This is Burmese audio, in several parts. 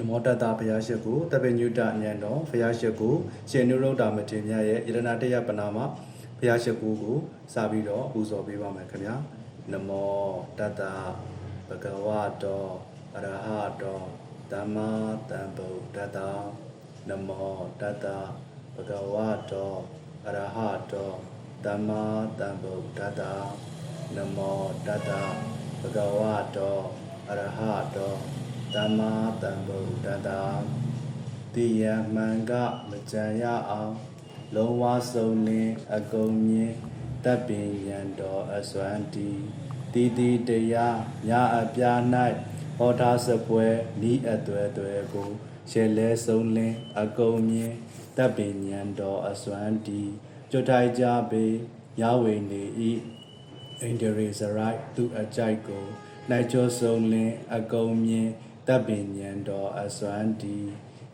နမောတတဘုရားရှိခိုးတပည့်ညုတညံတော်ဘုရားရှိခိုးရှင်နုရုဒ္ဓမထေရမြတ်ရဲ့ယရဏတရပနာမဘုရားရှိခိုးကိုစပြီးတော့ပူဇော်ပေးပါမယ်ခင်ဗျာနမောတတဘဂဝတောအရဟတောသမ္မာသမ္ဗုဒ္ဓတ္တနမောတတဘဂဝတောအရဟတောသမ္မာသမ္ဗုဒ္ဓတ္တနမောတတဘဂဝတောအရဟတော သမ္မာသမ္ဗုဒ္ဓတ္တတိယမှန်ကမကြံရအောင်လုံးဝဆုံးလင်းအကုန်မြင်တပ်ပင်ရန်တော်အစွမ်းတီတီတီတရားညအပြား၌ဟောထားစပွဲဤအသွဲသွဲကိုရှယ်လဲဆုံးလင်းအကုန်မြင်တပ်ပင်ရန်တော်အစွမ်းတီကြွထိုက်ကြပေရဝေနေဤအင်ဒရီဇရိုက်သူအကြိုက်ကိုနိုင်ကျော်ဆုံးလင်းအကုန်မြင် တပ်ပင်ညံတော်အစွမ်းတီ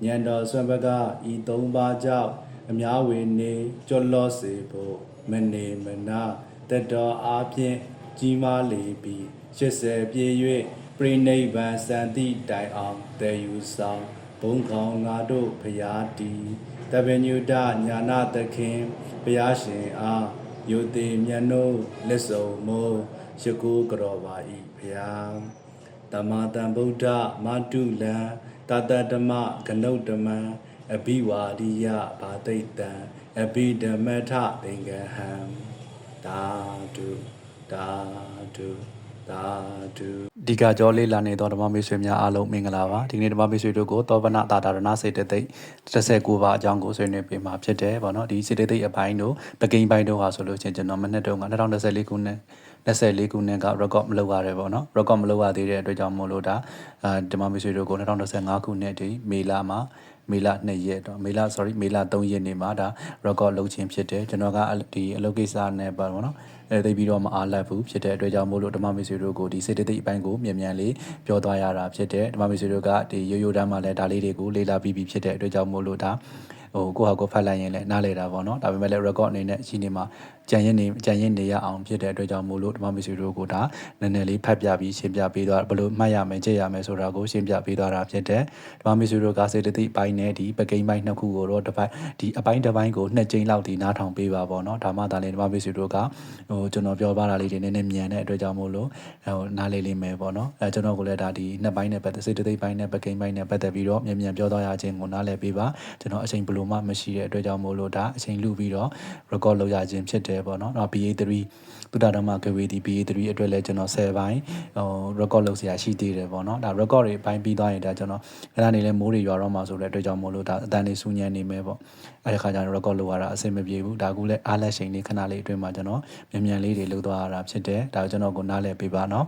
ညံတော်ဆွမ်းဘကဤသုံးပါးကြောင့်အများဝေနေကြော်လော့စေဖို့မနေမနာတက်တော်အားဖြင့်ကြီးမားလေပြီး80ပြည့်၍ပြိနိဗ္ဗာန်စံတိတိုင်အောင်တည်ယူဆောင်ဘုံခေါင်ငါတို့ဖရာတီတပညုတညာနာသခင်ဘုရားရှင်အားယုတိမြတ်နို့လက်စုံမိုးရှိခိုးကြော်ပါ၏ဖရာ တမတံဗုဒ္ဓမာတုလံတတဓမ္မကနုတ်ဓမ္မံအဘိဝါရိယဘာတိတံအဘိဓမ္မထသင်္ကဟံသာဓုသာဓုသာဓုဒီကကြောလေးလာနေသောဓမ္မမိတ်ဆွေများအားလုံးမင်္ဂလာပါဒီကနေ့ဓမ္မမိတ်ဆွေတို့ကိုသောဗနတာတာရဏစေတသိက်39ပါအကြောင်းကိုဆွေးနွေးပေးမှာဖြစ်တယ်ဗောနော်ဒီစေတသိက်အပိုင်းတို့ပကိန်းပိုင်းတို့ဟာဆိုလို့ချင်းကျွန်တော်မနေ့တုန်းက2024ခုနှစ် 24ခုနှစ်က record မလုပ်ရတယ်ပေါ့နော် record မလုပ်ရသေးတဲ့အတွက်ကြောင့်မို့လို့ဒါအာဓမ္မမိတ်ဆွေတို့ကို2025ခုနှစ်ဒီမေလမှာမေလ2ရက်တော့မေလ sorry မေလ3ရက်နေ့မှာဒါ record လုပ်ခြင်းဖြစ်တယ်ကျွန်တော်ကဒီအလုပ်ကိစ္စနဲ့ပါပေါ့နော်အဲသိပြီးတော့မအားလပ်ဘူးဖြစ်တဲ့အတွက်ကြောင့်မို့လို့ဓမ္မမိတ်ဆွေတို့ကိုဒီစေတသိက်အပိုင်းကိုမြန်မြန်လေးပြောသွားရတာဖြစ်တယ်ဓမ္မမိတ်ဆွေတို့ကဒီရိုးရိုးတန်းမှလည်းဒါလေးတွေကိုလေ့လာပြီးပြီဖြစ်တဲ့အတွက်ကြောင့်မို့လို့ဒါဟိုကိုယ့်ဟာကိုယ်ဖတ်လိုက်ရင်လည်းနားလေတာပေါ့နော်ဒါပေမဲ့လည်း record အနေနဲ့ရှိနေမှာ ကြံရင်နေကြံရင်နေရအောင်ဖြစ်တဲ့အတွက်ကြောင့်မို့လို့ဓမ္မမိတ်ဆွေတို့ကိုဒါနည်းနည်းလေးဖတ်ပြပြီးရှင်းပြပေးသွားဘယ်လိုမှတ်ရမယ်ကြည့်ရမယ်ဆိုတာကိုရှင်းပြပေးသွားတာဖြစ်တယ်ဓမ္မမိတ်ဆွေတို့ကစေတသိက်ပိုင်းနဲ့ဒီပကိန်းပိုင်းနှစ်ခုကိုတော့တစ်ပိုင်းဒီအပိုင်းတစ်ပိုင်းကိုနှစ်ကြိမ်လောက်ဒီနားထောင်ပေးပါပေါ့နော်ဒါမှသာလေဓမ္မမိတ်ဆွေတို့ကဟိုကျွန်တော်ပြောပါတာလေးတွေနည်းနည်းမြန်တဲ့အတွက်ကြောင့်မို့လို့ဟိုနားလေးလေးမယ်ပေါ့နော်အဲကျွန်တော်ကိုလည်းဒါဒီနှစ်ပိုင်းနဲ့ပတ်သက်စေတသိက်ပိုင်းနဲ့ပကိန်းပိုင်းနဲ့ပတ်သက်ပြီးတော့မြန်မြန်ပြောသွားရခြင်းကိုနားလည်ပေးပါကျွန်တော်အချိန်ဘယ်လိုမှမရှိတဲ့အတွက်ကြောင့်မို့လို့ဒါအချိန်လူပြီးတော့ record လုပ်ရခြင်းဖြစ်တယ်ပေါ့နော်တော့ BA3 သုတဓမ္မကဝေဒီ BA3 အတွက်လည်းကျွန်တော်10ပိုင်းဟို record လုပ်เสียရှိသေးတယ်ပေါ့နော်ဒါ record တွေပိုင်းပြီးသွားရင်ဒါကျွန်တော်ခဏနေလဲမိုးတွေရွာတော့မှဆိုတဲ့အတွက်ကြောင့်မို့လို့ဒါအတန်လေးစူးညံနေမယ်ပေါ့အဲဒီခါကျတော့ record လုပ်ရတာအဆင်မပြေဘူးဒါကူလည်းအားလက်ချိန်လေးခဏလေးအတွင်းမှာကျွန်တော်မြန်မြန်လေးတွေလုပ်သွားရတာဖြစ်တယ်ဒါကျွန်တော်ကိုနားလည်ပေးပါနော်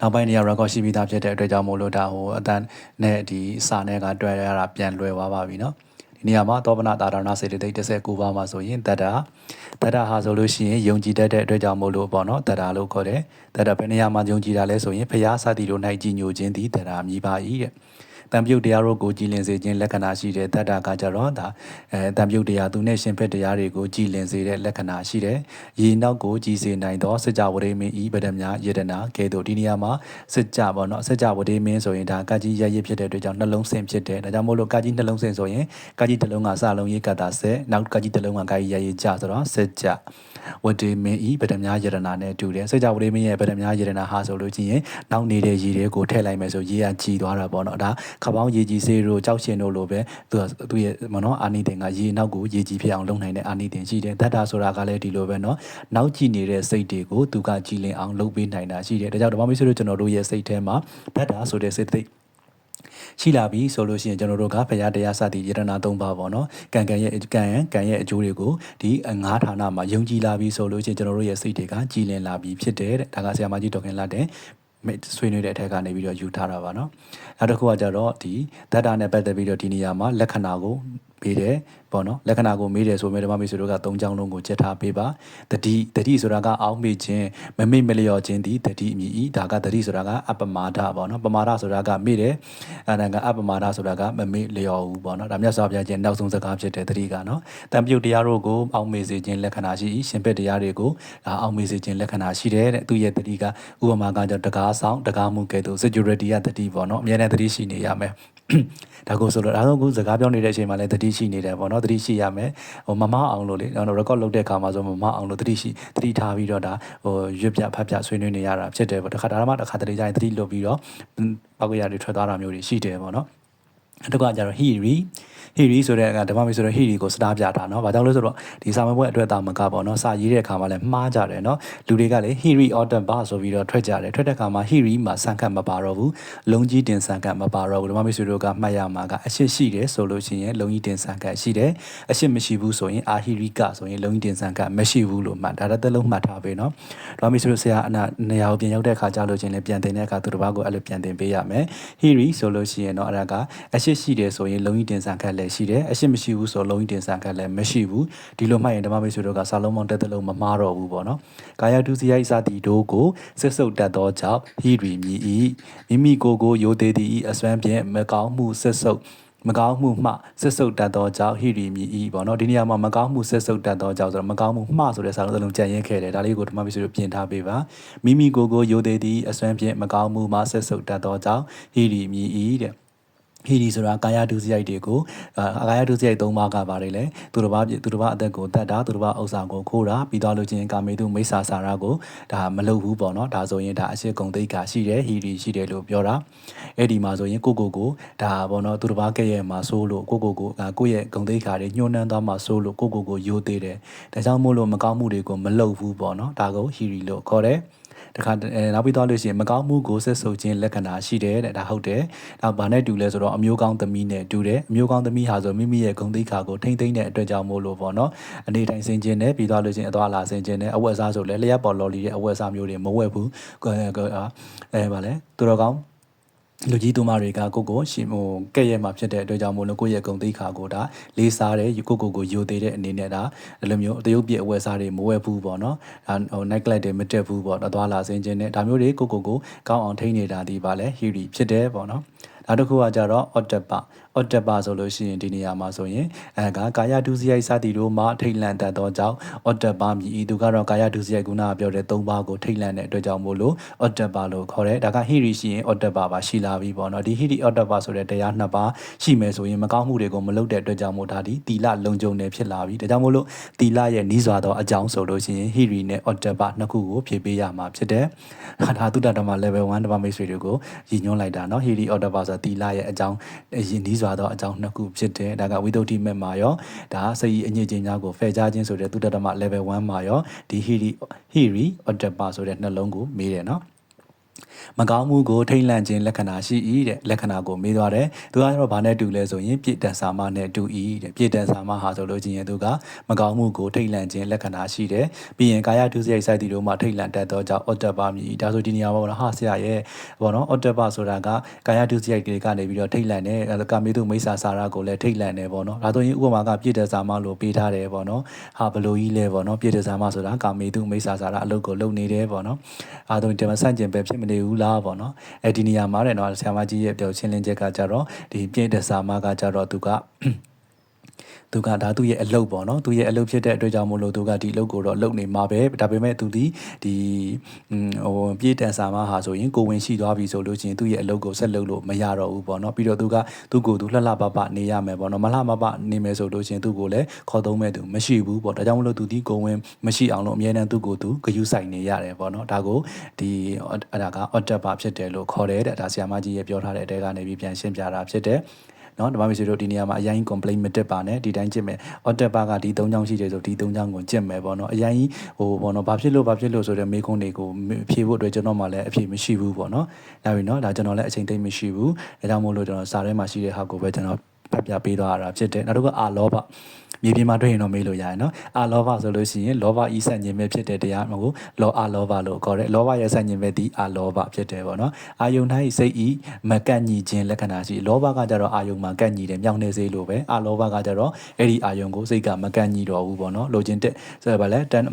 နောက်ပိုင်းနေရာ record ရှိပြီးသားဖြစ်တဲ့အတွက်ကြောင့်မို့လို့ဒါဟိုအတန်နဲ့ဒီစာနဲ့ကတွဲရတာပြန်လွယ်သွားပါပြီเนาะ ဒီနေရာမှာသောပနာတာရဏစေတသိက်19ပါးမှာဆိုရင်တတ္တာတတ္တာဟာဆိုလို့ရှိရင်ယုံကြည်တတ်တဲ့အတွက်ကြောင့်မို့လို့ပေါ့နော်တတ္တာလို့ခေါ်တယ်တတ္တာဘယ်နေရာမှာယုံကြည်တာလဲဆိုရင်ဖျားစသည်တို့၌ကြည်ညိုခြင်းသည်တတ္တာမြည်ပါ၏တဲ့ တံပြုတ်တရားတို့ကိုကြည်လင်စေခြင်းလက္ခဏာရှိတဲ့တတ္တာကကြတော့ဒါအဲတံပြုတ်တရားသူနဲ့ရှင်ဖက်တရားတွေကိုကြည်လင်စေတဲ့လက္ခဏာရှိတယ်။ရေနောက်ကိုကြည်စေနိုင်သောစကြဝဠာမင်းဤဗဒမြယေတနာကဲတို့ဒီနေရာမှာစကြပေါ့နော်စကြဝဠာမင်းဆိုရင်ဒါကကြီးရရဖြစ်တဲ့အတွက်ကြောင့်နှလုံးဆင်ဖြစ်တယ်။ဒါကြောင့်မို့လို့ကကြီးနှလုံးဆင်ဆိုရင်ကကြီးတစ်လုံးကစလုံးရေးကတာဆက်နောက်ကကြီးတစ်လုံးကကကြီးရရကြဆိုတော့စကြဝတေမင်းဤဗဒမြယေတနာနဲ့တူတယ်။စကြဝဠာမင်းရဲ့ဗဒမြယေတနာဟာဆိုလို့ချင်းရင်နောက်နေတဲ့ရေတွေကိုထည့်လိုက်မယ်ဆိုရေကကြည်သွားတာပေါ့နော်။ဒါခပောင်းရေကြီးစေးတို့ကြောက်ရှင်တို့လိုပဲသူကသူ့ရဲ့မနော်အာနိသင်ကရေနောက်ကိုရေကြီးဖြစ်အောင်လုပ်နိုင်တဲ့အာနိသင်ရှိတယ်တတ္တာဆိုတာကလည်းဒီလိုပဲနော်နောက်ကြည့်နေတဲ့စိတ်တွေကိုသူကကြည်လင်အောင်လုပ်ပေးနိုင်တာရှိတယ်ဒါကြောင့်ဓမ္မမိတ်ဆွေတို့ကျွန်တော်တို့ရဲ့စိတ်ထဲမှာတတ္တာဆိုတဲ့စိတ်သိရှိလာပြီဆိုလို့ရှိရင်ကျွန်တော်တို့ကဘုရားတရားစသည်ယရနာ၃ပါးပေါ့နော်ကံကံရဲ့ကံကံရဲ့အကျိုးတွေကိုဒီငါးဌာနမှာယုံကြည်လာပြီဆိုလို့ရှိရင်ကျွန်တော်တို့ရဲ့စိတ်တွေကကြည်လင်လာပြီဖြစ်တယ်တဲ့ဒါကဆရာမကြီးဒေါခင်လာတဲ့ ဆွေးနွေးတဲ့အထက်ကနေပြီးတော့ယူထားတာပါနော်နောက်တစ်ခုကကြတော့ဒီ data နဲ့ပတ်သက်ပြီးတော့ဒီနေရာမှာလက္ခဏာကိုပေးတယ်ပေါ့နော်လက္ခဏာကိုမေးတယ်ဆိုမြဲဓမ္မမိတ်ဆွေတို့က၃ချောင်းလုံးကိုချက်ထားပေးပါတတိတတိဆိုတာကအောင်းမေ့ခြင်းမမေ့မလျော့ခြင်းဒီတတိအမည်ဤဒါကတတိဆိုတာကအပမာဒပေါ့နော်ပမာဒဆိုတာကမေ့တယ်အဲဒါကအပမာဒဆိုတာကမမေ့လျော့ဘူးပေါ့နော်ဒါမြတ်စွာဘုရားခြင်းနောက်ဆုံးစကားဖြစ်တဲ့တတိကနော်တန်ပြုတ်တရားတို့ကိုအောင်းမေ့စေခြင်းလက္ခဏာရှိ၏ရှင်ဘက်တရားတွေကိုဒါအောင်းမေ့စေခြင်းလက္ခဏာရှိတယ်တဲ့သူရဲ့တတိကဥပမာကကြောင့်တကားဆောင်တကားမှုကဲ့သို့ security ကတတိပေါ့နော်အများနဲ့တတိရှိနေရမယ် ဒါကိုဆိုတော့ဒါတော့ခုစကားပြောနေတဲ့အချိန်မှာလည်းတတိရှိနေတယ်ပေါ့နော်တတိရှိရမယ်ဟိုမမအောင်လို့လေကျွန်တော် record လုပ်တဲ့အခါမှာဆိုမမအောင်လို့တတိရှိတတိထားပြီးတော့ဒါဟိုရွတ်ပြဖတ်ပြဆွေးနွေးနေရတာဖြစ်တယ်ပေါ့တခါဒါမှတစ်ခါတလေကျရင်တတိလွတ်ပြီးတော့ပောက်ကရတွေထွက်သွားတာမျိုးတွေရှိတယ်ပေါ့နော် အတူကကြတော့ hiri hiri ဆိုတဲ့ကဓမ္မမီဆိုတော့ hiri ကိုစတားပြတာเนาะဘာကြောင့်လဲဆိုတော့ဒီစာမပွဲအတွက်တာမကပေါ့เนาะစာရေးတဲ့အခါမှာလည်းမှားကြတယ်เนาะလူတွေကလည်း hiri order bar ဆိုပြီးတော့ထွက်ကြတယ်ထွက်တဲ့အခါမှာ hiri မှာစံခတ်မပါတော့ဘူးလုံကြီးတင်စံခတ်မပါတော့ဘူးဓမ္မမီဆိုတို့ကမှတ်ရမှာကအရှိရှိတယ်ဆိုလို့ရှိရင်လုံကြီးတင်စံခတ်ရှိတယ်အရှိမရှိဘူးဆိုရင် ahiri ကဆိုရင်လုံကြီးတင်စံခတ်မရှိဘူးလို့မှတ်ဒါတစ်သက်လုံးမှတ်ထားပေးเนาะဓမ္မမီဆိုတို့ဆရာအနာနေရာကိုပြန်ရောက်တဲ့အခါကြာလို့ချင်းလည်းပြန်တင်တဲ့အခါသူတစ်ပါးကိုအဲ့လိုပြန်တင်ပေးရမယ် hiri ဆိုလို့ရှိရင်တော့အဲ့ဒါကအရှိ ိရှိတယ်ဆိုရင်လုံကြီးတင်စံခတ်လည်းရှိတယ်အရှိမရှိဘူးဆိုလုံကြီးတင်စံခတ်လည်းမရှိဘူးဒီလိုမှတ်ရင်ဓမ္မမိတ်ဆွေတို့ကစာလုံးပေါင်းတက်တဲ့လုံးမမှားတော့ဘူးပေါ့နော်ကာယတုစရိုက်စသည်တို့ကိုစစ်စုပ်တတ်သောကြောင့်ဟိရီမြည်ဤမိမိကိုယ်ကိုယိုသေးသည်ဤအစွမ်းဖြင့်မကောင်းမှုစစ်စုပ်မကောင်းမှုမှစစ်စုပ်တတ်သောကြောင့်ဟိရီမြည်ဤပေါ့နော်ဒီနေရာမှာမကောင်းမှုစစ်စုပ်တတ်သောကြောင့်ဆိုတော့မကောင်းမှုမှဆိုတဲ့စာလုံးတစ်လုံးကြံ့ရင်ခဲ့တယ်ဒါလေးကိုဓမ္မမိတ်ဆွေတို့ပြင်ထားပေးပါမိမိကိုယ်ကိုယိုသေးသည်အစွမ်းဖြင့်မကောင်းမှုမှစစ်စုပ်တတ်သောကြောင့်ဟိရီမြည်ဤတဲ့ ဟီဒီဆိုတာကာယဒုစရိုက်တွေကိုအာကာယဒုစရိုက်၃ပါးကပါတယ်လေသူတစ်ပါးပြသူတစ်ပါးအသက်ကိုတတ်တာသူတစ်ပါးဥစ္စာကိုခိုးတာပြီးသွားလို့ချင်းကာမေတုမိစ္ဆာစာရကိုဒါမလုပ်ဘူးပေါ့နော်ဒါဆိုရင်ဒါအရှိကုံသိက္ခာရှိတယ်ဟီဒီရှိတယ်လို့ပြောတာအဲ့ဒီမှာဆိုရင်ကိုကိုကိုဒါပေါ့နော်သူတစ်ပါးကဲ့ရဲ့မှာဆိုးလို့ကိုကိုကိုကိုယ့်ရဲ့ဂုံသိက္ခာတွေညှိုးနှမ်းသွားမှာဆိုးလို့ကိုကိုကိုယိုသေးတယ်ဒါကြောင့်မို့လို့မကောင်းမှုတွေကိုမလုပ်ဘူးပေါ့နော်ဒါကိုဟီဒီလို့ခေါ်တယ် တခါအဲနောက်ပြီးတော့လို့ရှိရင်မကောင်းမှုကိုဆက်ဆုပ်ခြင်းလက္ခဏာရှိတယ်တဲ့ဒါဟုတ်တယ်။နောက်ဗာနဲ့တူလဲဆိုတော့အမျိုးကောင်းသမီးနဲ့တူတယ်။အမျိုးကောင်းသမီးဟာဆိုမိမိရဲ့ဂုဏ်သိက္ခာကိုထိမ့်သိမ့်တဲ့အတွက်ကြောင့်မို့လို့ပေါ့နော်။အနေတိုင်းဆင်ခြင်းနဲ့ပြီးတော့လို့ရှိရင်အသွားလာဆင်ခြင်းနဲ့အဝတ်အစားဆိုလဲလျှက်ပေါ်လော်လီတဲ့အဝတ်အစားမျိုးတွေမဝတ်ဘူး။အဲအဲဗာလဲသူတော်ကောင်း လူကြီးသူမတွေကကိုကိုရှင်ဟိုကဲ့ရဲ့မှာဖြစ်တဲ့အတွက်ကြောင့်မို့လို့ကိုယ့်ရဲ့ဂုံသိက္ခာကိုဒါလေးစားတယ်ကိုကိုကိုယိုသေးတဲ့အနေနဲ့ဒါဒီလိုမျိုးတရုပ်ပြည့်အဝယ်စားတွေမဝယ်ဘူးပေါ့နော်ဒါဟို night club တွေမတက်ဘူးပေါ့တော့သွားလာဆင်းခြင်းနဲ့ဒါမျိုးတွေကိုကိုကိုကောင်းအောင်ထိန်းနေတာဒီပါလဲဟီရီဖြစ်တယ်ပေါ့နော်နောက်တစ်ခုကကြတော့ အော်တပါဆိုလို့ရှိရင်ဒီနေရာမှာဆိုရင်အဲကကာယဒုစရိုက်စသည်တို့မှထိတ်လန့်တတ်သောကြောင့်အော်တပါမြည်ဤသူကတော့ကာယဒုစရိုက်ကုနာပြောတဲ့၃ပါးကိုထိတ်လန့်တဲ့အတွက်ကြောင့်မို့လို့အော်တပါလို့ခေါ်တယ်ဒါကဟီရီရှိရင်အော်တပါပါရှိလာပြီပေါ့နော်ဒီဟီရီအော်တပါဆိုတဲ့တရားနှစ်ပါးရှိမယ်ဆိုရင်မကောင်းမှုတွေကိုမလုပ်တဲ့အတွက်ကြောင့်မို့ဒါဒီတီလလုံခြုံနေဖြစ်လာပြီဒါကြောင့်မို့လို့တီလရဲ့နီးစွာသောအကြောင်းဆိုလို့ရှိရင်ဟီရီနဲ့အော်တပါနှစ်ခုကိုဖြည့်ပေးရမှာဖြစ်တယ်ခါထာသုတ္တဓမ္မ level 1ဓမ္မမိတ်ဆွေတွေကိုရည်ညွှန်းလိုက်တာနော်ဟီရီအော်တပါဆိုတာတီလရဲ့အကြောင်းရင်းနီးစွာကြွသောအကြောင်းနှစ်ခုဖြစ်တယ်ဒါကဝိသုဒ္ဓိမက်မှာရောဒါစိတ်အညစ်အကြေးများကိုဖယ်ရှားခြင်းဆိုတဲ့သုတ္တမ level 1မှာရောဒီဟီရီဟီရီအတ္တပါဆိုတဲ့နှလုံးကိုမေးတယ်နော် မကောင်းမှုကိုထိမ့်လန့်ခြင်းလက္ခဏာရှိ၏တဲ့လက္ခဏာကိုမေးသွားတယ်သူကတော့ဘာနဲ့တူလဲဆိုရင်ပြည့်တန်စာမနဲ့တူ၏တဲ့ပြည့်တန်စာမဟာဆိုလို့ချင်းရင်သူကမကောင်းမှုကိုထိမ့်လန့်ခြင်းလက္ခဏာရှိတယ်ပြီးရင်ကာယဒုစရိုက်စိုက်တီတို့မှထိမ့်လန့်တတ်သောကြောင့်အော့တပါမြည်ဒါဆိုဒီနေရာမှာပေါ့နော်ဟာဆရာရဲ့ပေါ့နော်အော့တပါဆိုတာကကာယဒုစရိုက်တွေကနေပြီးတော့ထိမ့်လန့်တယ်ကာမေတုမိစ္ဆာစာရကိုလည်းထိမ့်လန့်တယ်ပေါ့နော်ဒါဆိုရင်ဥပမာကပြည့်တန်စာမလို့ပေးထားတယ်ပေါ့နော်ဟာဘလိုကြီးလဲပေါ့နော်ပြည့်တန်စာမဆိုတာကာမေတုမိစ္ဆာစာရအလုပ်ကိုလုပ်နေတယ်ပေါ့နော်အာဆိုဒီမှာစန့်ကျင်ပဲဖြစ်မနေဘူးလားပေါ့နော်အဲဒီနေရာမှာတဲ့နော်ဆရာမကြီးရဲ့ပြောရှင်းလင်းချက်ကကြတော့ဒီပြည့်တစာမကကြတော့သူက သူကဒါသူ့ရဲ့အလုပ်ပေါ့နော်သူရဲ့အလုပ်ဖြစ်တဲ့အတွက်ကြောင့်မို့လို့သူကဒီအလုပ်ကိုတော့လုပ်နေမှာပဲဒါပေမဲ့သူဒီဒီဟိုပြေးတန်စာမဟာဆိုရင်ကိုဝင်ရှိသွားပြီဆိုလို့ချင်းသူ့ရဲ့အလုပ်ကိုဆက်လုပ်လို့မရတော့ဘူးပေါ့နော်ပြီးတော့သူကသူ့ကိုသူလှလှပပနေရမယ်ပေါ့နော်မလှပပနေမယ်ဆိုလို့ချင်းသူ့ကိုလည်းခေါ်သုံးမဲ့သူမရှိဘူးပေါ့ဒါကြောင့်မလို့သူဒီကိုဝင်မရှိအောင်လို့အမြဲတမ်းသူ့ကိုသူဂယုစိုက်နေရတယ်ပေါ့နော်ဒါကိုဒီအဲ့ဒါက otter ပါဖြစ်တယ်လို့ခေါ်တယ်တဲ့ဒါဆရာမကြီးရဲ့ပြောထားတဲ့အတဲကနေပြီးပြန်ရှင်းပြတာဖြစ်တယ် နော်ဓမ္မမစ္စည်းတို့ဒီနေရာမှာအရင် complaint မတက်ပါနဲ့ဒီတိုင်းကြည့်မယ် order bar ကဒီ၃ချောင်းရှိတယ်ဆိုဒီ၃ချောင်းကိုကြည့်မယ်ပေါ့နော်အရင်ဟိုပေါ့နော်ဘာဖြစ်လို့ဘာဖြစ်လို့ဆိုတဲ့မေးခွန်းတွေကိုဖြေဖို့အတွက်ကျွန်တော်မှလည်းအဖြေမရှိဘူးပေါ့နော်ဒါပြီနော်ဒါကျွန်တော်လည်းအချိန်သိမ့်မရှိဘူးဒါကြောင့်မို့လို့ကျွန်တော်စာထဲမှာရှိတဲ့ဟာကိုပဲကျွန်တော် ဖတ်ပြပေးသွားတာဖြစ်တယ်နောက်တစ်ခုကအာလောဘမြေပြင်မှာတွေ့ရင်တော့မေးလို့ရရင်နော်အာလောဘဆိုလို့ရှိရင်လောဘဤဆန့်ကျင်ပဲဖြစ်တဲ့တရားမဟုတ်လောအာလောဘလို့ခေါ်တယ်လောဘရဲ့ဆန့်ကျင်ပဲဒီအာလောဘဖြစ်တယ်ပေါ့နော်အာယုန်တိုင်းစိတ်ဤမကန့်ညီခြင်းလက္ခဏာရှိလောဘကကြတော့အာယုန်မှာကန့်ညီတယ်မြောင်နေစေလို့ပဲအာလောဘကကြတော့အဲ့ဒီအာယုန်ကိုစိတ်ကမကန့်ညီတော့ဘူးပေါ့နော်လိုချင်တဲ့ဆိုတော့ဗာလဲတန်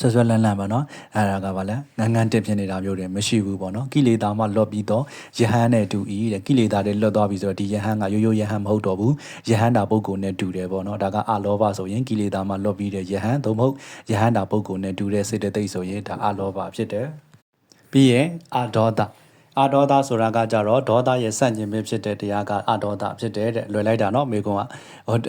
ဆွဆွလန်းလန်းပါနော်အဲ့ဒါကဗာလဲငန်းငန်းတက်ဖြစ်နေတာမျိုးတွေမရှိဘူးပေါ့နော်ကိလေသာမှလွတ်ပြီးတော့ယဟန်နဲ့တူဤတဲ့ကိလေသာတွေလွတ်သွားပြီဆိုတော့ဒီယဟန်ကရိုးရိုးယဟန်မဟုတ်တော့ဘူးယဟန်တာပုဂ္ဂိုလ်နဲ့တူတယ်ပေါ့နော်ဒါကအာလောဘဆိုရင်ကိလေသာမှလွတ်ပြီးတဲ့ယဟန်သို့မဟုတ်ယဟန်တာပုဂ္ဂိုလ်နဲ့တူတဲ့စေတသိက်ဆိုရင်ဒါအာလောဘဖြစ်တယ်ပြီးရင်အာဒေါသ အာဒေါသဆိုတာကကြတော့ဒေါသရဲ့ဆန့်ကျင်ဘက်ဖြစ်တဲ့တရားကအာဒေါသဖြစ်တယ်တဲ့လွယ်လိုက်တာနော်မိကွန်းက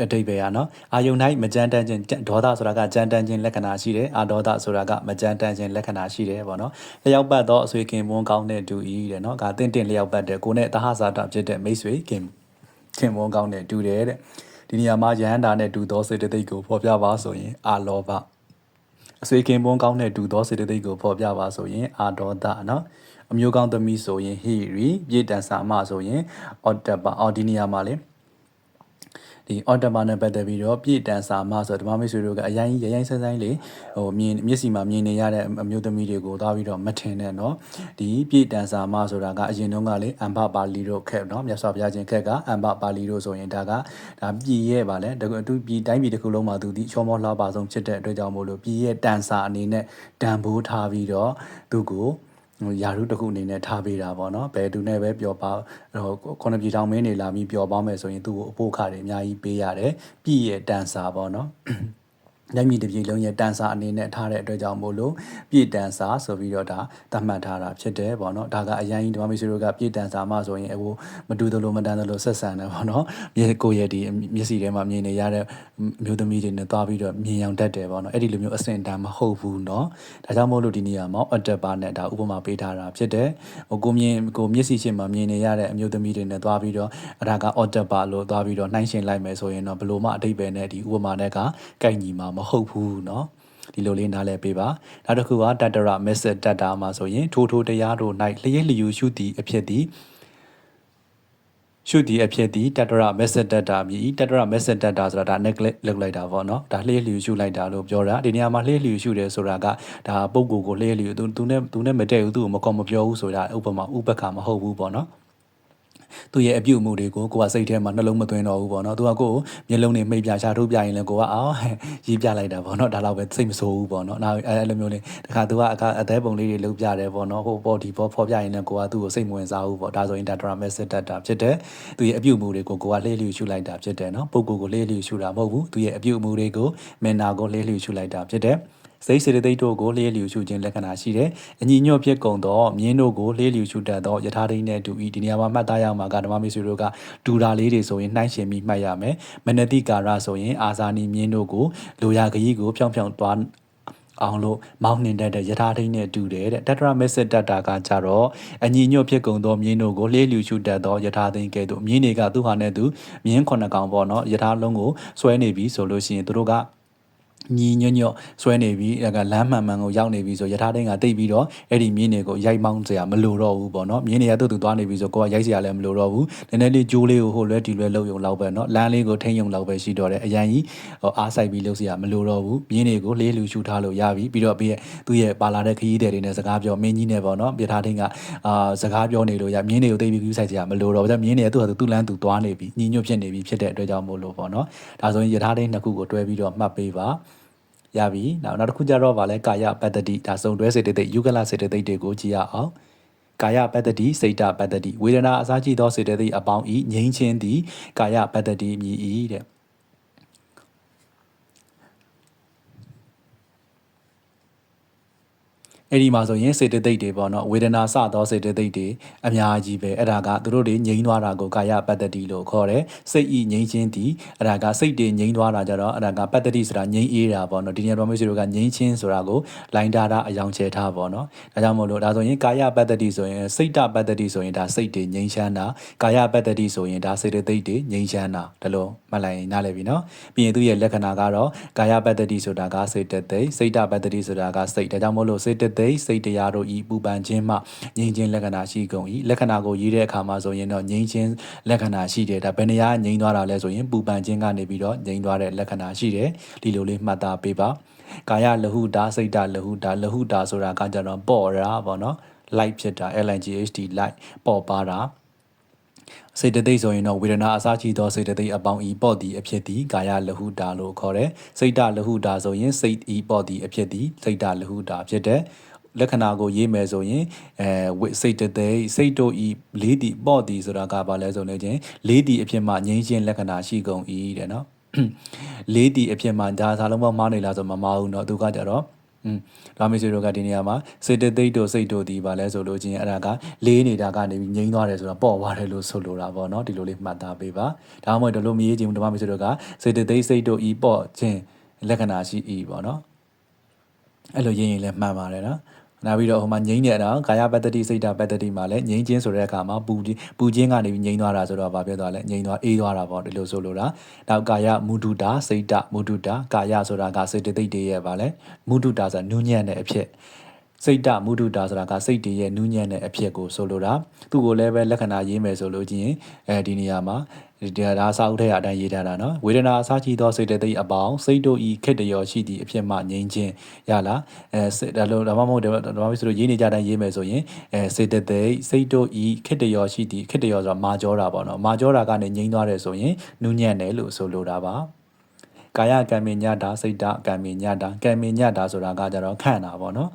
အတိတ်ပဲရနော်အာယုန်တိုင်းမကြမ်းတမ်းခြင်းဒေါသဆိုတာကကြမ်းတမ်းခြင်းလက္ခဏာရှိတယ်အာဒေါသဆိုတာကမကြမ်းတမ်းခြင်းလက္ခဏာရှိတယ်ပေါ့နော်လျောက်ပတ်သောအဆွေခင်ပွန်းကောင်းတဲ့တူဤတဲ့နော်ဒါတင့်တင့်လျောက်ပတ်တဲ့ကိုနဲ့တဟဇာတဖြစ်တဲ့မိတ်ဆွေခင်ခင်ပွန်းကောင်းတဲ့တူတယ်တဲ့ဒီနေရာမှာယဟန္တာနဲ့တူသောစေတသိက်ကိုဖော်ပြပါဆိုရင်အာလောဘ အဆွေခင်ပွန်းကောင်းတဲ့ဒူသောစေတသိက်ကိုဖော်ပြပါဆိုရင်အာဒေါသနော်အမျိုးကောင်းသမီးဆိုရင်ဟီရီ ပြေတန်ဆာမဆိုရင်အော်တပါအော်ဒီနီယာမှာလေ ဒီအော်တပါနဲ့ပတ်သက်ပြီးတော့ပြေတန်ဆာမဆိုဓမ္မမိတ်ဆွေတို့ကအရင်ရရင်ဆိုင်ဆိုင်လေးဟိုမြင်မျက်စိမှာမြင်နေရတဲ့အမျိုးသမီးတွေကိုသွားပြီးတော့မထင်နဲ့เนาะဒီပြေတန်ဆာမဆိုတာကအရင်တုန်းကလေအမ်ဘပါလီတို့ခက်เนาะမြတ်စွာဘုရားရှင်ခက်ကအမ်ဘပါလီတို့ဆိုရင်ဒါကဒါပြည်ရဲ့ပါလေတကူအတူပြည်တိုင်းပြည်တစ်ခုလုံးမှာသူဒီချောမောလှပဆုံးဖြစ်တဲ့အတွက်ကြောင့်မို့လို့ပြည်ရဲ့တန်ဆာအနေနဲ့တန်ဖိုးထားပြီးတော့သူကိုဟို ယာရုတစ်ခုအနေနဲ့ထားပေးတာပေါ့နော်ဘယ်သူနဲ့ပဲပျော်ပါဟိုခုနှစ်ပြည်ထောင်မင်းနေလာပြီးပျော်ပါမယ်ဆိုရင်သူ့ကိုအဖို့ခတွေအများကြီးပေးရတယ်ပြည်ရဲ့တန်စာပေါ့နော် လက်မြည်တစ်ပြေလုံးရဲ့တန်စာအနေနဲ့ထားတဲ့အတွက်ကြောင့်မို့လို့ပြည်တန်စာဆိုပြီးတော့ဒါသတ်မှတ်ထားတာဖြစ်တယ်ပေါ့နော်ဒါကအရင်ဒီမမေဆွေတို့ကပြည်တန်စာမှဆိုရင်ဟိုမတူသလိုမတန်သလိုဆက်ဆံတယ်ပေါ့နော်မြေကိုရဲ့ဒီမျက်စိထဲမှာမြင်နေရတဲ့မျိုးသမီးတွေနဲ့သွားပြီးတော့မြင်အောင်တတ်တယ်ပေါ့နော်အဲ့ဒီလိုမျိုးအစင်တန်မဟုတ်ဘူးเนาะဒါကြောင့်မို့လို့ဒီနေရာမှာအတက်ပါနဲ့ဒါဥပမာပေးထားတာဖြစ်တယ်ဟိုကိုမြင်ကိုမျက်စိချင်းမှာမြင်နေရတဲ့အမျိုးသမီးတွေနဲ့သွားပြီးတော့အဒါကအော်တက်ပါလို့သွားပြီးတော့နှိုင်းရှင်လိုက်မယ်ဆိုရင်တော့ဘလို့မှအတိတ်ပဲနဲ့ဒီဥပမာနဲ့ကကိုက်ညီမှာမ ဟုတ်ဘူးเนาะဒီလိုလေးနားလည်ပေးပါနောက်တစ်ခုကတတရ message တတာမှာဆိုရင်ထိုးထိုးတရားတို့၌လျက်လျူရှုသည်အဖြစ်သည်ရှုသည်အဖြစ်သည်တတရ message data မြည်တတရ message data ဆိုတာဒါ neglect လုပ်လိုက်တာပေါ့နော်ဒါလျက်လျူရှုလိုက်တာလို့ပြောတာဒီနေရာမှာလျက်လျူရှုတယ်ဆိုတာကဒါပုံကိုယ်ကိုလျက်လျူသူသူနဲ့သူနဲ့မတည့်ဘူးသူ့ကိုမကောမပြောဘူးဆိုတာဥပမာဥပက္ခမဟုတ်ဘူးပေါ့နော် သူ့ရဲ့အပြုတ်မှုတွေကိုကိုကစိတ်ထဲမှာနှလုံးမသွင်းတော့ဘူးပေါ့နော်သူကကိုယ်မျက်လုံးတွေမိတ်ပြရှာထုတ်ပြရင်လည်းကိုကအော်ရေးပြလိုက်တာပေါ့နော်ဒါတော့ပဲစိတ်မဆိုးဘူးပေါ့နော်နောက်အဲလိုမျိုးလေးတခါသူကအကအသေးပုံလေးတွေလုပ်ပြတယ်ပေါ့နော်ဟိုပေါ်ဒီပေါ်ဖော်ပြရင်လည်းကိုကသူ့ကိုစိတ်မဝင်စားဘူးပေါ့ဒါဆိုရင်ဒါ drama set data ဖြစ်တယ်သူရဲ့အပြုတ်မှုတွေကိုကိုကလှည့်လျူရှုလိုက်တာဖြစ်တယ်နော်ပုံကိုယ်ကိုလှည့်လျူရှုတာမဟုတ်ဘူးသူရဲ့အပြုတ်မှုတွေကိုမင်နာကိုလှည့်လျူရှုလိုက်တာဖြစ်တယ် စိတ်စေတသိက်တို့ကိုလေးလျူရှုခြင်းလက္ခဏာရှိတယ်။အညီညွတ်ဖြစ်ကုန်သောမြင်းတို့ကိုလေးလျူရှုတတ်သောယထာဒိဋ္ဌိနဲ့တူဤဒီနေရာမှာမှတ်သားရမှာကဓမ္မမိတ်ဆွေတို့ကဒူတာလေးတွေဆိုရင်နှိုင်းရှင်ပြီးမှတ်ရမယ်။မနတိကာရဆိုရင်အာဇာနီမြင်းတို့ကိုလိုရာခရီးကိုဖြောင်းဖြောင်းသွားအောင်လို့မောင်းနှင်တတ်တဲ့ယထာဒိဋ္ဌိနဲ့တူတယ်တဲ့တတရမက်စစ်တတ်တာကကြတော့အညီညွတ်ဖြစ်ကုန်သောမြင်းတို့ကိုလေးလျူရှုတတ်သောယထာဒိဋ္ဌိကဲ့သို့မြင်းတွေကသူ့ဟာနဲ့သူမြင်းခုနှစ်ကောင်ပေါ့နော်ယထာလုံးကိုဆွဲနေပြီဆိုလို့ရှိရင်သူတို့က ညီညွတ်ညွတ်ဆွဲနေပြီအဲကလမ်းမှန်မှန်ကိုရောက်နေပြီဆိုယထာတိုင်းကတိတ်ပြီးတော့အဲ့ဒီမြင်းတွေကိုရိုက်မောင်းစရာမလိုတော့ဘူးပေါ့နော်မြင်းတွေကသူ့သူသွားနေပြီဆိုကိုကရိုက်စရာလည်းမလိုတော့ဘူးနည်းနည်းလေးကြိုးလေးကိုဟိုလွဲဒီလွဲလှုပ်ယုံလောက်ပဲနော်လမ်းလေးကိုထိမ့်ယုံလောက်ပဲရှိတော့တယ်အရန်ကြီးဟိုအားဆိုင်ပြီးလှုပ်စရာမလိုတော့ဘူးမြင်းတွေကိုလေးလူရှူထားလို့ရပြီပြီးတော့ပြီးရဲ့သူ့ရဲ့ပါလာတဲ့ခရီးသည်တွေနဲ့စကားပြောမင်းကြီးနဲ့ပေါ့နော်ယထာတိုင်းကအာစကားပြောနေလို့ရမြင်းတွေကိုတိတ်ပြီးကူးဆိုင်စရာမလိုတော့ဘူးမြင်းတွေကသူ့ဟာသူ့လမ်းသူသွားနေပြီညီညွတ်ဖြစ်နေပြီဖြစ်တဲ့အတွက်ကြောင့်မို့လို့ပေါ့နော်ဒါဆိုရင်ယထာတိုင်းနှစ်ခုကိုတွဲပြီးတော့မှတ်ပေးပါ ရပြီနောက်နောက်တစ်ခုကြတော့ဗာလဲကာယပတ္တတိဒါစုံတွဲစေတသိက်ယုဂလစေတသိက်တွေကိုကြည့်ရအောင်ကာယပတ္တတိစိတ်တပတ္တတိဝေဒနာအစားကြည့်သောစေတသိက်အပေါင်းဤငြိမ်းချင်းသည်ကာယပတ္တတိမြည်ဤတဲ့ အဲ့ဒီမှာဆိုရင်စေတသိက်တွေပေါ့နော်ဝေဒနာစသောစေတသိက်တွေအများကြီးပဲအဲ့ဒါကသူတို့တွေငြိမ်းသွားတာကိုကာယပတ္တတိလို့ခေါ်တယ်စိတ်ဤငြိမ်းခြင်းသည်အဲ့ဒါကစိတ်တွေငြိမ်းသွားတာကြတော့အဲ့ဒါကပတ္တတိဆိုတာငြိမ်းအေးတာပေါ့နော်ဒီနေရာတော်မျိုးစီတို့ကငြိမ်းခြင်းဆိုတာကိုလိုင်းတာတာအယောင်ချဲထားပေါ့နော်ဒါကြောင့်မို့လို့ဒါဆိုရင်ကာယပတ္တတိဆိုရင်စိတ်တပတ္တတိဆိုရင်ဒါစိတ်တွေငြိမ်းချမ်းတာကာယပတ္တတိဆိုရင်ဒါစေတသိက်တွေငြိမ်းချမ်းတာဒါလို့မှတ်လိုက်ရင်နားလည်ပြီနော်ပြီးရင်သူ့ရဲ့လက္ခဏာကတော့ကာယပတ္တတိဆိုတာကစေတသိက်စိတ်တပတ္တတိဆိုတာကစိတ်ဒါကြောင့်မို့လို့စေတသိက်သိက်စိတ်တရားတို့ဤပူပန်ခြင်းမှငြိမ်းချင်းလက္ခဏာရှိကုန်၏လက္ခဏာကိုရေးတဲ့အခါမှာဆိုရင်တော့ငြိမ်းချင်းလက္ခဏာရှိတယ်ဒါဘယ်နေရာငြိမ်းသွားတာလဲဆိုရင်ပူပန်ခြင်းကနေပြီးတော့ငြိမ်းသွားတဲ့လက္ခဏာရှိတယ်ဒီလိုလေးမှတ်သားပေးပါကာယလဟုတာစိတ်တလဟုတာလဟုတာဆိုတာကကြတော့ပေါ့ရာပေါ့နော် light ဖြစ်တာ LNGHD light ပေါ့ပါတာစေတသိက်ဆိုရင်တော့ဝေဒနာအစရှိသောစေတသိက်အပေါင်းဤပေါ့သည်အဖြစ်သည်ကာယလဟုတာလို့ခေါ်တယ်စိတ်တလဟုတာဆိုရင်စိတ်ဤပေါ့သည်အဖြစ်သည်စိတ်တလဟုတာဖြစ်တယ် လက္ခဏာကိုရေးမယ်ဆိုရင်အဲဝိစိတ်တသိက်စိတ်တို့ဤလေးတီပေါ့တီဆိုတာကဘာလဲဆိုလို့ချင်းလေးတီအဖြစ်မှငြိမ်းချင်းလက္ခဏာရှိကုန်၏တဲ့နော် လေးတီအဖြစ်မှဒါစာလုံးပေါင်းမားနေလားဆိုမမားဘူးเนาะသူကကြတော့อืมဒါမေဆွေတို့ကဒီနေရာမှာစေတသိက်တို့စိတ်တို့ဒီပါလဲဆိုလို့ချင်းအဲ့ဒါကလေးနေတာကနေပြီးငြိမ်းသွားတယ်ဆိုတော့ပေါ့သွားတယ်လို့ဆိုလိုတာပေါ့เนาะဒီလိုလေးမှတ်သားပေးပါဒါမှမဟုတ်ဒီလိုမရေးချင်ဘူးဓမ္မမေဆွေတို့ကစေတသိက်စိတ်တို့ဤပေါ့ချင်းလက္ခဏာရှိဤပေါ့เนาะအဲ့လိုရေးရင်လည်းမှန်ပါတယ်နော် နောက်ပြီးတော့ဟိုမှာငြိမ့်တဲ့တော့ကာယပတ္တိစိတ်တပတ္တိမှာလည်းငြိမ့်ချင်းဆိုတဲ့အခါမှာပူပူချင်းကနေပြီးငြိမ့်သွားတာဆိုတော့ဘာပြောသွားလဲငြိမ့်သွားအေးသွားတာပေါ့ဒီလိုဆိုလိုတာနောက်ကာယမုဒုတာစိတ်တမုဒုတာကာယဆိုတာကစေတသိက်တွေရဲ့ဗာလဲမုဒုတာဆိုတာနူးညံ့တဲ့အဖြစ်စိတ်တမုဒုတာဆိုတာကစိတ်တည်ရဲ့နူးညံ့တဲ့အဖြစ်ကိုဆိုလိုတာသူ့ကိုလည်းပဲလက္ခဏာရေးမယ်ဆိုလို့ချင်းအဲဒီနေရာမှာ ဒီဒါစာအုပ်ထဲအတိုင်းရေးထားတာနော်ဝေဒနာအစားရှိသောစိတ်တသိက်အပေါင်းစိတ်တို့ဤခက်တရောရှိသည့်အဖြစ်မှငြိမ်းခြင်းရလားအဲဒါလို့ဒါမှမဟုတ်ဒါမှမဟုတ်ဆိုလို့ရေးနေကြတိုင်းရေးမယ်ဆိုရင်အဲစိတ်တသိက်စိတ်တို့ဤခက်တရောရှိသည့်ခက်တရောဆိုတာမာကြောတာပေါ့နော်မာကြောတာကနေငြိမ်းသွားတယ်ဆိုရင်နူးညံ့တယ်လို့ဆိုလိုတာပါကာယကံမြညတာစိတ်တကံမြညတာကံမြညတာဆိုတာကကြတော့ခန့်တာပေါ့နော်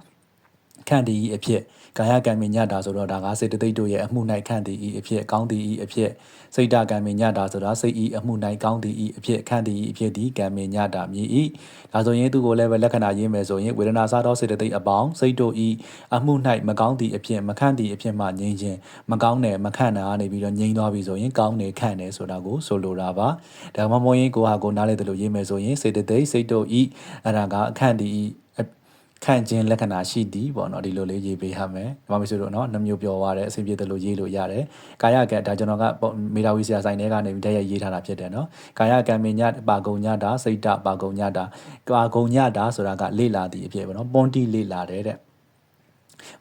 ခန့်တည်ဤအဖြစ်ကာယကံမြညတာဆိုတော့ဒါကစေတသိက်တို့ရဲ့အမှု၌ခန့်တည်ဤအဖြစ်ကောင်းတည်ဤအဖြစ်စိတ်တကံမြညတာဆိုတာစိတ်ဤအမှု၌ကောင်းတည်ဤအဖြစ်ခန့်တည်ဤအဖြစ်ဒီကံမြညတာမြည်ဤဒါဆိုရင်သူကိုလည်းပဲလက္ခဏာရေးမယ်ဆိုရင်ဝေဒနာစားသောစေတသိက်အပေါင်းစိတ်တို့ဤအမှု၌မကောင်းတည်အဖြစ်မခန့်တည်အဖြစ်မှငြိမ်းခြင်းမကောင်းတယ်မခန့်တာကနေပြီးတော့ငြိမ်းသွားပြီဆိုရင်ကောင်းတယ်ခန့်တယ်ဆိုတာကိုဆိုလိုတာပါဒါမှမဟုတ်ရင်ကိုဟာကိုနားလေတယ်လို့ရေးမယ်ဆိုရင်စေတသိက်စိတ်တို့ဤအဲ့ဒါကအခန့်တည်ဤ ခန့်ခြင်းလက္ခဏာရှိသည်ပေါ့နော်ဒီလိုလေးရေးပေးရမယ်ဒီမှာမျိုးဆိုတော့နော်နှမျိုးပြောသွားတယ်အဆင်ပြေတယ်လို့ရေးလို့ရတယ်ကာယကံဒါကျွန်တော်ကမေတာဝီဆရာဆိုင်ထဲကနေပြီးတည့်ရရေးထားတာဖြစ်တယ်နော်ကာယကံမညပါကုံညတာစိတ်တပါကုံညတာပါကုံညတာဆိုတာကလေ့လာသည်အဖြစ်ပေါ့နော်ပွန်တီလေ့လာတယ်တဲ့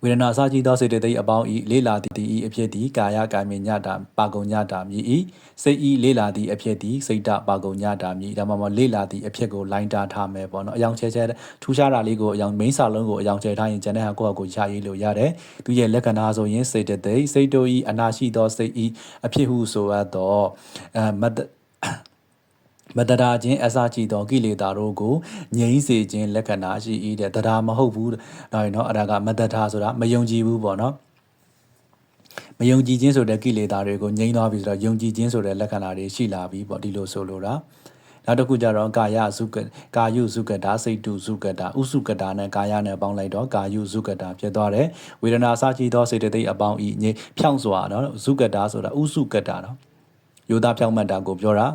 ဝေဒနာအစကြီးသောစေတသိက်အပေါင်းဤလေးလာသည်ဤအဖြစ်သည်ကာယကာမိညတာပါကုံညတာမြည်ဤစိတ်ဤလေးလာသည်အဖြစ်သည်စိတ်တပါကုံညတာမြည်ဒါမှမဟုတ်လေးလာသည်အဖြစ်ကိုလိုင်းတာထားမယ်ပေါ့နော်အယောင်ချဲချဲထူးခြားတာလေးကိုအယောင် main စာလုံးကိုအယောင်ချဲထားရင်ကျန်တဲ့ဟာကိုယ့်အကိုရရေးလို့ရတယ်သူရဲ့လက္ခဏာဆိုရင်စေတသိက်စိတ်တို့ဤအနာရှိသောစိတ်ဤအဖြစ်ဟုဆိုအပ်သောအဲမတ မတရာချင်းအစကြည့်သောကိလေသာတို့ကိုငြိမ်းစေခြင်းလက္ခဏာရှိ၏တဲ့တရားမဟုတ်ဘူးဒါရင်တော့အဲ့ဒါကမတရာဆိုတာမယုံကြည်ဘူးပေါ့နော်မယုံကြည်ခြင်းဆိုတဲ့ကိလေသာတွေကိုငြိမ်းသွားပြီဆိုတော့ယုံကြည်ခြင်းဆိုတဲ့လက္ခဏာတွေရှိလာပြီပေါ့ဒီလိုဆိုလိုတာနောက်တစ်ခုကျတော့ကာယစုကကာယုစုကတာစိတ်တုစုကတာဥစုကတာနဲ့ကာယနဲ့ပေါင်းလိုက်တော့ကာယုစုကတာဖြစ်သွားတယ်ဝေဒနာအစကြည့်သောစေတသိက်အပေါင်းဤငြိဖြောင့်စွာနော်စုကတာဆိုတာဥစုကတာနော်ယောသားဖြောင့်မှတ်တာကိုပြောတာ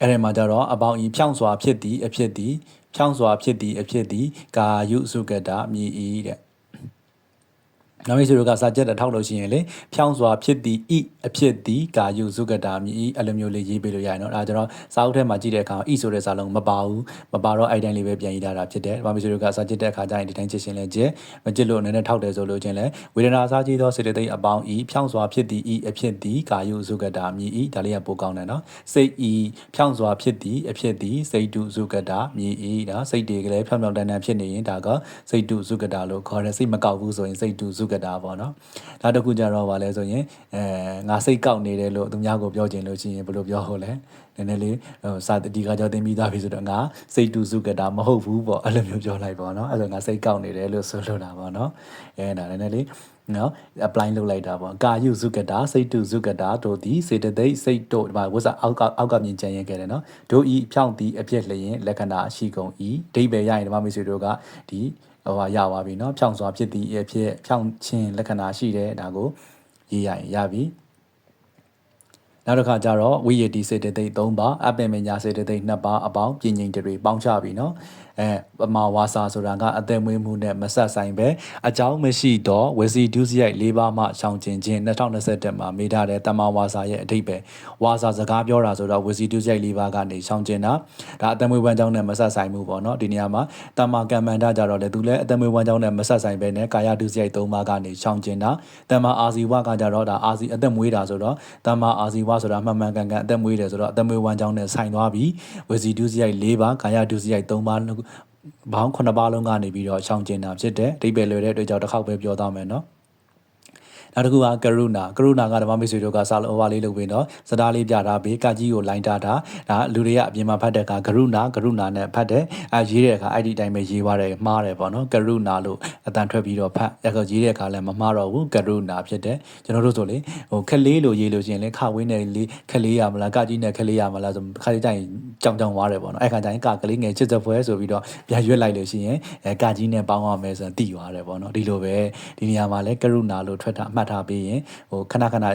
အဲ့ဒီမှာကျတော့အပေါင်းဤဖြောင့်စွာဖြစ်သည်အဖြစ်သည်ဖြောင့်စွာဖြစ်သည်အဖြစ်သည်ကာယုစုကတာမြည်ဤတဲ့ နောက်မိတ်ဆွေတို့ကစာကြက်တထောက်လို့ရှိရင်လေဖြောင်းစွာဖြစ်သည်ဤအဖြစ်သည်ကာယုစုကတာမြည်ဤအဲ့လိုမျိုးလေးရေးပေးလို့ရရင်တော့ဒါကျွန်တော်စာအုပ်ထဲမှာကြည့်တဲ့အခါဤဆိုတဲ့စာလုံးမပါဘူးမပါတော့အဲ့တိုင်းလေးပဲပြန်ရေးထားတာဖြစ်တယ်။နောက်မိတ်ဆွေတို့ကစာကြက်တဲ့အခါကျရင်ဒီတိုင်းချစ်ရှင်လဲကျက်မကြစ်လို့နည်းနည်းထောက်တယ်ဆိုလို့ချင်းလဲဝေဒနာစားကြည့်သောစေတသိက်အပေါင်းဤဖြောင်းစွာဖြစ်သည်ဤအဖြစ်သည်ကာယုစုကတာမြည်ဤဒါလေးကပိုကောင်းတယ်နော်။စိတ်ဤဖြောင်းစွာဖြစ်သည်အဖြစ်သည်စိတ်တုစုကတာမြည်ဤဒါစိတ်တွေကလည်းဖြောင်းဖြောင်းတန်းတန်းဖြစ်နေရင်ဒါကစိတ်တုစုကတာလို့ခေါ်တယ်စိတ်မကောက်ဘူးဆိုရင်စိတ်တုစုကတာပေါ့နော်နောက်တစ်ခုကြတော့ဗာလဲဆိုရင်အဲငါစိတ်ကောက်နေတယ်လို့သူများကိုပြောချင်လို့ရှိရင်ဘယ်လိုပြောဟုတ်လဲနည်းနည်းလေးဟိုစာတီကကြောတင်ပြီးသားပြီဆိုတော့ငါစိတ်တူစုကတာမဟုတ်ဘူးပေါ့အဲ့လိုမျိုးပြောလိုက်ပေါ့နော်အဲ့ဒါငါစိတ်ကောက်နေတယ်လို့ဆိုလိုတာပေါ့နော်အဲဒါနည်းနည်းလေးနော် apply လုပ်လိုက်တာပေါ့ကာယုစုကတာစိတ်တုစုကတာတို့သည်စေတသိက်စိတ်တို့ဒီမှာဝဇအောက်ကအောက်ကမြင်ကြံရခဲ့တယ်နော်တို့ဤဖြောင့်သည်အပြည့်လျင်လက္ခဏာရှိကုန်ဤဒိဗေရရင်ဒီမှာမိတ်ဆွေတို့ကဒီ ဟိုဟာရပါပြီเนาะဖြောင်းစွာဖြစ်သည်အဖြစ်ဖြောင်းခြင်းလက္ခဏာရှိတယ်ဒါကိုရေးရရင်ရပြီနောက်တစ်ခါကျတော့ဝိယတိစေတသိက်၃ပါးအပင်မညာစေတသိက်၂ပါးအပေါင်းပြင်းငိမ်တွေပေါင်းချပြီเนาะ အဲပမာဝါစာဆိုတာကအသက်မွေးမှုနဲ့မဆက်ဆိုင်ပဲအကြောင်းမရှိတော့ဝစီဒုစရိုက်၄ပါးမှရှောင်ကျင်ခြင်း2021မှာမိထားတဲ့တမဝါစာရဲ့အဓိပ္ပာယ်ဝါစာစကားပြောတာဆိုတော့ဝစီဒုစရိုက်၄ပါးကနေရှောင်ကျင်တာဒါအသက်မွေးဝမ်းကြောင်းနဲ့မဆက်ဆိုင်မှုပေါ့နော်ဒီနေရာမှာတမကမ္မန္တကြတော့လေသူလည်းအသက်မွေးဝမ်းကြောင်းနဲ့မဆက်ဆိုင်ပဲနဲ့ကာယဒုစရိုက်၃ပါးကနေရှောင်ကျင်တာတမအာဇီဝကကြတော့ဒါအာဇီအသက်မွေးတာဆိုတော့တမအာဇီဝဆိုတာမှန်မှန်ကန်ကန်အသက်မွေးတယ်ဆိုတော့အသက်မွေးဝမ်းကြောင်းနဲ့ဆိုင်သွားပြီးဝစီဒုစရိုက်၄ပါးကာယဒုစရိုက်၃ပါး ဘောင်း9ပါးလုံးကနေပြီးတော့ရှောင်ကျင်တာဖြစ်တယ်အဓိပ္ပာယ်လွယ်တဲ့အတွက်ကြောင့်တစ်ခေါက်ပဲပြောသားမယ်နော် နောက်တစ်ခုကကရုဏာကရုဏာကဓမ္မမိတ်ဆွေတို့ကစာလုံးအဝါလေးလုပ်ပြီးတော့စတားလေးပြထားပြီးကကြီးကိုလိုင်းထားတာဒါလူတွေကအပြင်မှာဖတ်တဲ့အခါကရုဏာကရုဏာနဲ့ဖတ်တယ်အဲရေးတဲ့အခါအဲ့ဒီအတိုင်းပဲရေးသွားတယ်မှားတယ်ပေါ့နော်ကရုဏာလို့အတန်ထွက်ပြီးတော့ဖတ်အဲ့ကရေးတဲ့အခါလည်းမမှားတော့ဘူးကရုဏာဖြစ်တယ်ကျွန်တော်တို့ဆိုလေဟိုခလေးလို့ရေးလို့ရှိရင်လေခဝင်းနဲ့လေးခလေးရမလားကကြီးနဲ့ခလေးရမလားဆိုခါလေးတိုင်းကြောင်ကြောင်သွားတယ်ပေါ့နော်အဲ့ခါကျရင်ကကလေးငယ်ချစ်တဲ့ဖွဲဆိုပြီးတော့ပြန်ရွက်လိုက်လို့ရှိရင်အဲကကြီးနဲ့ပေါင်းရမယ်ဆိုရင်တည်သွားတယ်ပေါ့နော်ဒီလိုပဲဒီနေရာမှာလဲကရုဏာလို့ထွက်တာအမှတ်ထားပြီးရင်ဟိုခဏခဏ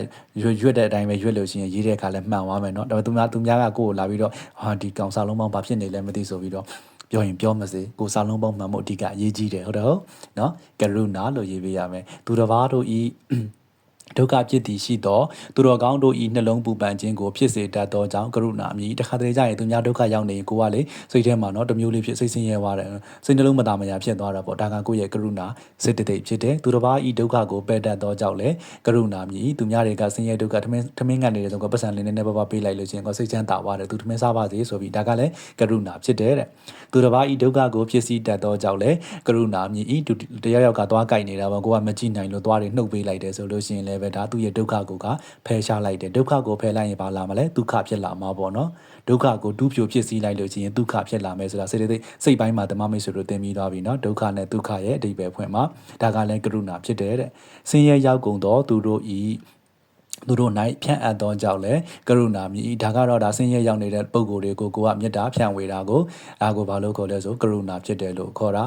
ရွရွက်တဲ့အတိုင်းပဲရွက်လို့ရှိရင်ရေးတဲ့အခါလဲမှန်သွားမယ်เนาะဒါပေမဲ့သူများသူများကကိုယ်ကိုလာပြီးတော့ဟာဒီကောင်စာလုံးပေါင်းဘာဖြစ်နေလဲမသိဆိုပြီးတော့ပြောရင်ပြောမစေကိုစာလုံးပေါင်းမှန်မှုအဓိကအရေးကြီးတယ်ဟုတ်တယ်ဟုတ်เนาะကရုဏာလို့ရေးပေးရမယ်သူတစ်ပါးတို့ဤ ဒုက္ခဖြစ်သည်ရှိသောသူတော်ကောင်းတို့၏နှလုံးပူပန်ခြင်းကိုဖြစ်စေတတ်သောကြောင့်ကရုဏာမြည်တခါတလေကြရင်သူများဒုက္ခရောက်နေကိုကလေစိတ်ထဲမှာနော်တမျိုးလေးဖြစ်စိတ်ဆင်းရဲသွားတယ်စိတ်နှလုံးမသာမရာဖြစ်သွားတာပေါ့ဒါကကိုယ့်ရဲ့ကရုဏာစေတသိက်ဖြစ်တယ်သူတစ်ပါး၏ဒုက္ခကိုပယ်တတ်သောကြောင့်လေကရုဏာမြည်သူများတွေကဆင်းရဲဒုက္ခထမင်းထမင်းငတ်နေတဲ့ဆိုကပတ်စံလေးနဲ့ဘာဘာပေးလိုက်လို့ချင်းကိုစိတ်ချမ်းသာသွားတယ်သူထမင်းစားပါစေဆိုပြီးဒါကလည်းကရုဏာဖြစ်တယ်တဲ့သူတစ်ပါး၏ဒုက္ခကိုဖြစ်စီတတ်သောကြောင့်လေကရုဏာမြည်ဤတရားရောက်ကသွားကြိုက်နေတာပေါ့ကိုကမကြည့်နိုင်လို့သွားတွေနှုတ်ပေးလိုက်တယ်ဆိုလို့ရှိရင်လည်းပဲဒါသူ့ရဲ့ဒုက္ခကိုကဖယ်ရှားလိုက်တယ်ဒုက္ခကိုဖယ်လိုက်ရင်ဘာလာမလဲဒုက္ခဖြစ်လာမှာပေါ့နော်ဒုက္ခကိုဒုပြိုဖြစ်စီလိုက်လို့ရှိရင်ဒုက္ခဖြစ်လာမယ်ဆိုတာစိတ်သိစိတ်ပိုင်းမှာဓမ္မမိတ်ဆွေတို့သင်ပြီးသွားပြီနော်ဒုက္ခနဲ့ဒုက္ခရဲ့အဓိပ္ပာယ်ဖွင့်မှာဒါကလည်းကရုဏာဖြစ်တယ်တဲ့ဆင်းရဲရောက်ကုန်တော့သူတို့ဤသူတို့၌ဖြန့်အပ်သောကြောင့်လည်းကရုဏာမြည်ဒါကတော့ဒါဆင်းရဲရောက်နေတဲ့ပုံကိုယ်တွေကိုကိုကမေတ္တာဖြန့်ဝေတာကိုဒါကိုဘာလို့ခေါ်လဲဆိုကရုဏာဖြစ်တယ်လို့ခေါ်တာ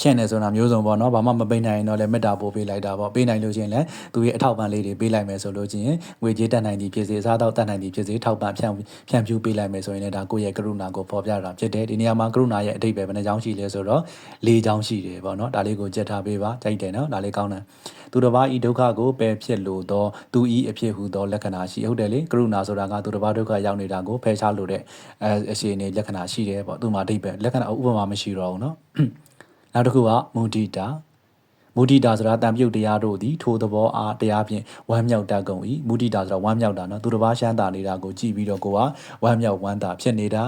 ဖြန့်နေဆိုတာမျိုးစုံပေါ့နော်ဘာမှမပိတ်နိုင်ရင်တော့လည်းမေတ္တာပို့ပေးလိုက်တာပေါ့ပေးနိုင်လို့ချင်းလည်းသူရဲ့အထောက်ပံ့လေးတွေပေးလိုက်မယ်ဆိုလို့ချင်းငွေကြေးတက်နိုင်သည်ဖြစ်စေစားတော့တက်နိုင်သည်ဖြစ်စေထောက်ပံ့ဖြန့်ဖြန့်ဖြူးပေးလိုက်မယ်ဆိုရင်လည်းဒါကိုယ့်ရဲ့ကရုဏာကိုဖော်ပြတာဖြစ်တယ်ဒီနေရာမှာကရုဏာရဲ့အဓိပ္ပာယ်ဘယ်နှကြောင်းရှိလဲဆိုတော့၄ကြောင်းရှိတယ်ပေါ့နော်ဒါလေးကိုကြက်ထားပေးပါကြိုက်တယ်နော်ဒါလေးကောင်းတယ်သူတစ်ပါးဤဒုက္ခကိုပယ်ဖြစ်လို့တော့သူဤအဖြစ်ဟူသောလက္ခဏာရှိဟုတ်တယ်လေကရုဏာဆိုတာကသူတစ်ပါးဒုက္ခရောက်နေတာကိုဖယ်ရှားလို့တဲ့အဲအခြေအနေလက္ခဏာရှိတယ်ပေါ့သူမှာအဓိပ္ပာယ်လက္ခဏာဥပမာမရှိတော့ဘူးနော် နောက်တစ်ခုကမုဒိတာမုဒိတာဆိုတာတန်ပြုတ်တရားတို့သည်ထိုသဘောအားတရားဖြင့်ဝမ်းမြောက်တတ်ကုန်၏မုဒိတာဆိုတာဝမ်းမြောက်တာနော်သူတစ်ပါးရှမ်းတာနေတာကိုကြည့်ပြီးတော့ကိုကဝမ်းမြောက်ဝမ်းသာဖြစ်နေတာ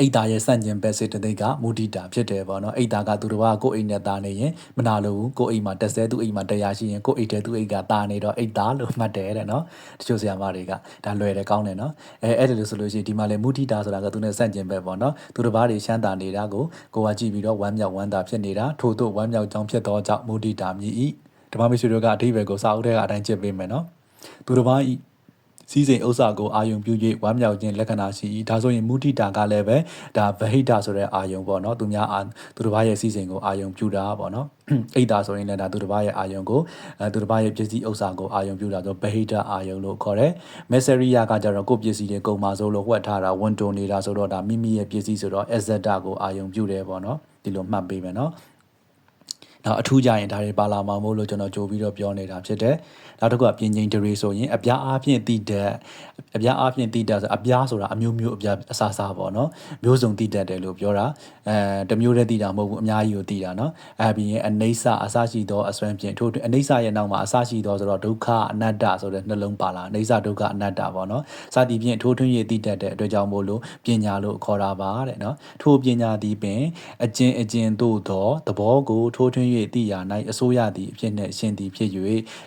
အိတ်သားရဲ့စန့်ကျင်ဘက်စစ်တသိက်ကမူတီတာဖြစ်တယ်ပေါ့နော်အိတ်သားကသူတစ်ပါးကိုအိတ်နဲ့တာနေရင်မနာလို့ဘူးကိုအိတ်မှာတက်ဆဲသူအိတ်မှာတရားရှိရင်ကိုအိတ်တဲ့သူအိတ်ကတာနေတော့အိတ်သားလို့မှတ်တယ်တဲ့နော်တချို့ဆရာမတွေကဒါလွယ်တယ်ကောင်းတယ်နော်အဲအဲ့ဒါလို့ဆိုလို့ရှိရင်ဒီမှာလေမူတီတာဆိုတာကသူနဲ့စန့်ကျင်ဘက်ပေါ့နော်သူတစ်ပါးတွေရှမ်းတာနေတာကိုကိုကကြည့်ပြီးတော့ဝမ်းမြောက်ဝမ်းသာဖြစ်နေတာထို့သို့ဝမ်းမြောက်ကြောင်းဖြစ်သောကြောင့်မူတီတာမြည်ဤဓမ္မမိတ်ဆွေတို့ကအဓိပ္ပာယ်ကိုစာအုပ်ထဲကအတိုင်းကြည့်ပေးမယ်နော်သူတစ်ပါးဤ စီးစိမ်ဥစ္စာကိုအာယုံပြု၍ဝမ်းမြောက်ခြင်းလက္ခဏာရှိ၏ဒါဆိုရင်မုဒိတာကလည်းပဲဒါဗဟိတဆိုတဲ့အာယုံပေါ့နော်သူများအာသူတစ်ပါးရဲ့စီးစိမ်ကိုအာယုံပြုတာပေါ့နော်အိတ်တာဆိုရင်လည်းဒါသူတစ်ပါးရဲ့အာယုံကိုအဲသူတစ်ပါးရဲ့ပစ္စည်းဥစ္စာကိုအာယုံပြုတာဆိုဗဟိတအာယုံလို့ခေါ်တယ်မက်ဆရီယာကကြတော့ကိုယ့်ပစ္စည်းတွေကုန်ပါဆိုလို့ဝှက်ထားတာဝန်တုံနေတာဆိုတော့ဒါမိမိရဲ့ပစ္စည်းဆိုတော့အဇဒကိုအာယုံပြုတယ်ပေါ့နော်ဒီလိုမှတ်ပေးမယ်နော်နောက်အထူးကြရင်ဒါတွေပါလာမှာမို့လို့ကျွန်တော်ကြိုပြီးတော့ပြောနေတာဖြစ်တယ်နောက်တစ်ခုကပြင်ချိန်တရေဆိုရင်အပြားအားဖြင့်တိတက်အပြားအားဖြင့်တိတက်ဆိုအပြားဆိုတာအမျိုးမျိုးအပြားအစားစားပေါ့နော်မျိုးစုံတိတက်တယ်လို့ပြောတာအဲတမျိုးတည်းတိတာမဟုတ်ဘူးအများကြီးကိုတိတာနော်အဲပြီးရင်အနေဆအစရှိသောအစွမ်းဖြင့်ထို့အနေဆရဲ့နောက်မှာအစရှိသောဆိုတော့ဒုက္ခအနတ္တဆိုတဲ့နှလုံးပါလာအနေဆဒုက္ခအနတ္တပေါ့နော်စသည်ဖြင့်ထိုးထွင်းရတိတက်တဲ့အတွက်ကြောင့်မို့လို့ပညာလို့ခေါ်တာပါတဲ့နော်ထိုပညာသည်ပင်အကျဉ်အကျဉ်တို့သောသဘောကိုထိုးထွင်း၍သိရာ၌အစိုးရသည်အဖြစ်နှင့်ရှင်သည်ဖြစ်၍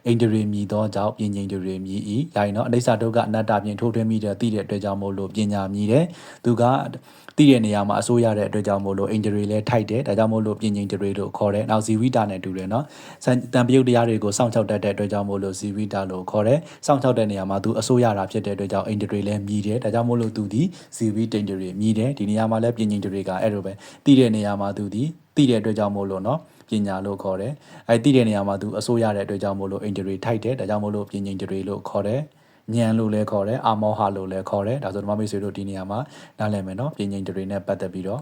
အိန္ဒြေမြည်သောကြောင့်ပညာတွေမြည်၏ယာယီနော်အနေဆဒုက္ခအနတ္တဖြင့်ထိုးထွင်းမိတဲ့သိတဲ့အတွက်ကြောင့်မို့လို့ပညာမြည်တယ်သူကတည်တဲ့နေရာမှာအစိုးရတဲ့အတွက်ကြောင့်မို့လို့အင်ဂျရီလဲထိုက်တယ်ဒါကြောင့်မို့လို့ပြင်ကျင်ဂျရီလို့ခေါ်တယ်နောက်ဇီဝိတာနဲ့တူတယ်နော်တန်ပြုတ်တရားတွေကိုစောင့်ချောက်တတ်တဲ့အတွက်ကြောင့်မို့လို့ဇီဝိတာလို့ခေါ်တယ်စောင့်ချောက်တဲ့နေရာမှာသူအစိုးရတာဖြစ်တဲ့အတွက်ကြောင့်အင်ဂျရီလဲမြည်တယ်ဒါကြောင့်မို့လို့သူဒီဇီဝိတင်ဂျရီမြည်တယ်ဒီနေရာမှာလဲပြင်ကျင်ဂျရီကအဲ့လိုပဲတည်တဲ့နေရာမှာသူဒီတည်တဲ့အတွက်ကြောင့်မို့လို့နော် ပညာလို့ခေါ်တယ်အဲတည်တဲ့နေရာမှာသူအစိုးရတဲ့အတွက်ကြောင့်မို့လို့အင်ဂျရီထိုက်တယ်ဒါကြောင့်မို့လို့ပြင်ကျင်ဂျရီလို့ခေါ်တယ်ညံလို့လည်းခေါ်တယ်အာမောဟာလို့လည်းခေါ်တယ်ဒါဆိုဓမ္မမိတ်ဆွေတို့ဒီနေရာမှာနားလည်မယ်နော်ပြင်ငိန်တွေနဲ့ပတ်သက်ပြီးတော့